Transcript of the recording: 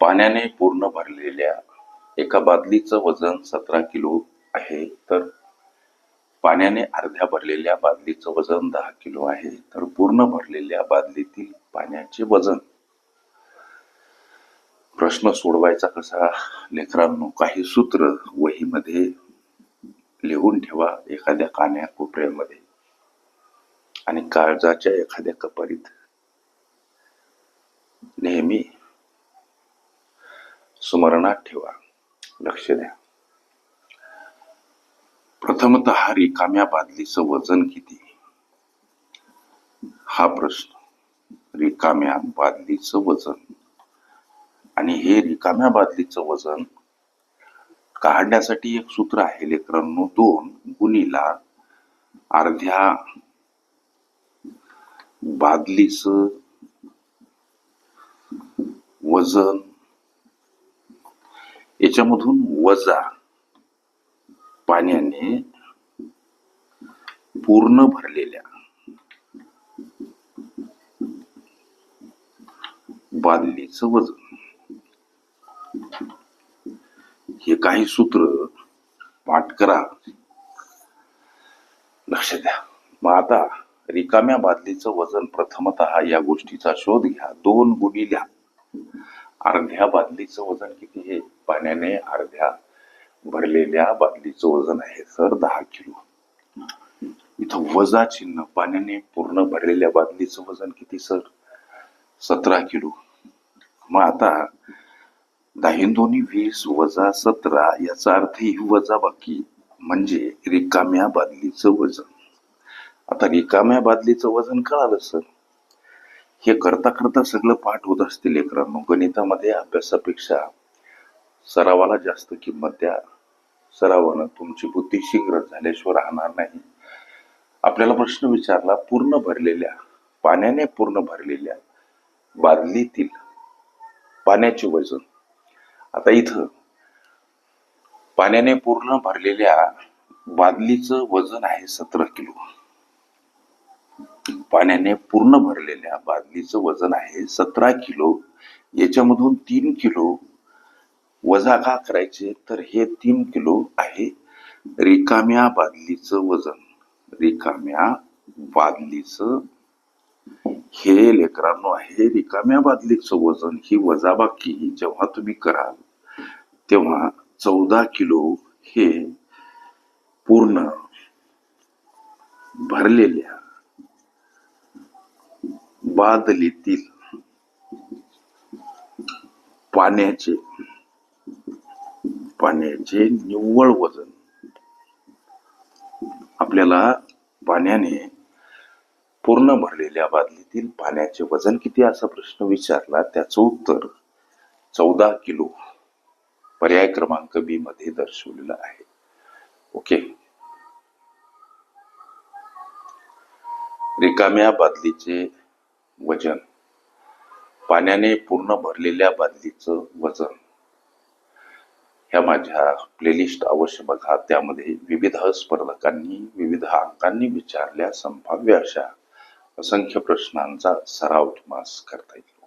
पाण्याने पूर्ण भरलेल्या एका बादलीचं वजन सतरा किलो आहे तर पाण्याने अर्ध्या भरलेल्या बादलीचं वजन दहा किलो आहे तर पूर्ण भरलेल्या बादलीतील पाण्याचे वजन. प्रश्न सोडवायचा कसा? लेकरांनो काही सूत्र वहीमध्ये लिहून ठेवा एखाद्या कान्या कोपऱ्यामध्ये आणि काळजाच्या एखाद्या कपारीत. नेहमी स्मरणात ठेवा. लक्ष द्या. प्रथमत रिकाम्या बादलीचं वजन किती? हा प्रश्न. रिकाम्या बादलीचं वजन. आणि हे रिकाम्या बादलीचं वजन काढण्यासाठी एक सूत्र आहे. लेकरांनो दोन गुणीला अर्ध्या बादलीचं वजन याच्यामधून वजा पाण्याने पूर्ण भरलेल्या बादलीचं वजन. हे काही सूत्र पाठ करा. लक्ष द्या. मग आता रिकाम्या बादलीचं वजन प्रथमत या गोष्टीचा शोध घ्या. दोन गुणिल्या अर्ध्या बादलीचं वजन किती आहे? पाण्याने अर्ध्या भरलेल्या बादलीचं वजन आहे सर दहा किलो. इथं वजा चिन्ह पाण्याने पूर्ण भरलेल्या बादलीचं वजन किती सर? सतरा किलो. मग आता दाहीन दोन्ही वीस वजा सतरा याचा अर्थ ही वजा बाकी म्हणजे रिकाम्या बादलीचं वजन. आता रिकाम्या बादलीचं वजन कळालं सर. हे करता करता सगळं पाठ होत असते लेकरांनो गणितामध्ये अभ्यासापेक्षा सरावाला जास्त किंमत द्या. सरावानं तुमची बुद्धी शीघ्र झाल्याशिवाय राहणार नाही. आपल्याला प्रश्न विचारला पूर्ण भरलेल्या पाण्याने पूर्ण भरलेल्या बादलीतील पाण्याचे वजन. आता इथं पाण्याने पूर्ण भरलेल्या बादलीचं वजन आहे सतरा किलो. पाण्याने पूर्ण भरलेल्या बादलीचं वजन आहे सतरा किलो. याच्यामधून तीन किलो वजा का करायचे? तर हे तीन किलो आहे रिकाम्या बादलीचं वजन. रिकाम्या बादलीचं हे लेकरांनो आहे रिकाम्या बादलीचं वजन ही वजाबाकी जेव्हा तुम्ही कराल तेव्हा चौदा किलो हे पूर्ण भरलेल्या बादलीतील पाण्याचे पाण्याचे निव्वळ वजन. आपल्याला पाण्याने पूर्ण भरलेल्या बादलीतील पाण्याचे वजन किती असा प्रश्न विचारला त्याचं उत्तर चौदा किलो पर्याय क्रमांक बी मध्ये दर्शवलेलं आहे. ओके? रिकाम्या बादलीचे वजन. पाण्याने पूर्ण भरलेल्या बादलीचं वजन. ह्या माझ्या प्लेलिस्ट अवश्य बघा. त्यामध्ये विविध स्पर्धकांनी विविध अंकांनी विचारल्या संभाव्य अशा असंख्य प्रश्नांचा सराव तुम्हाला करता येईल.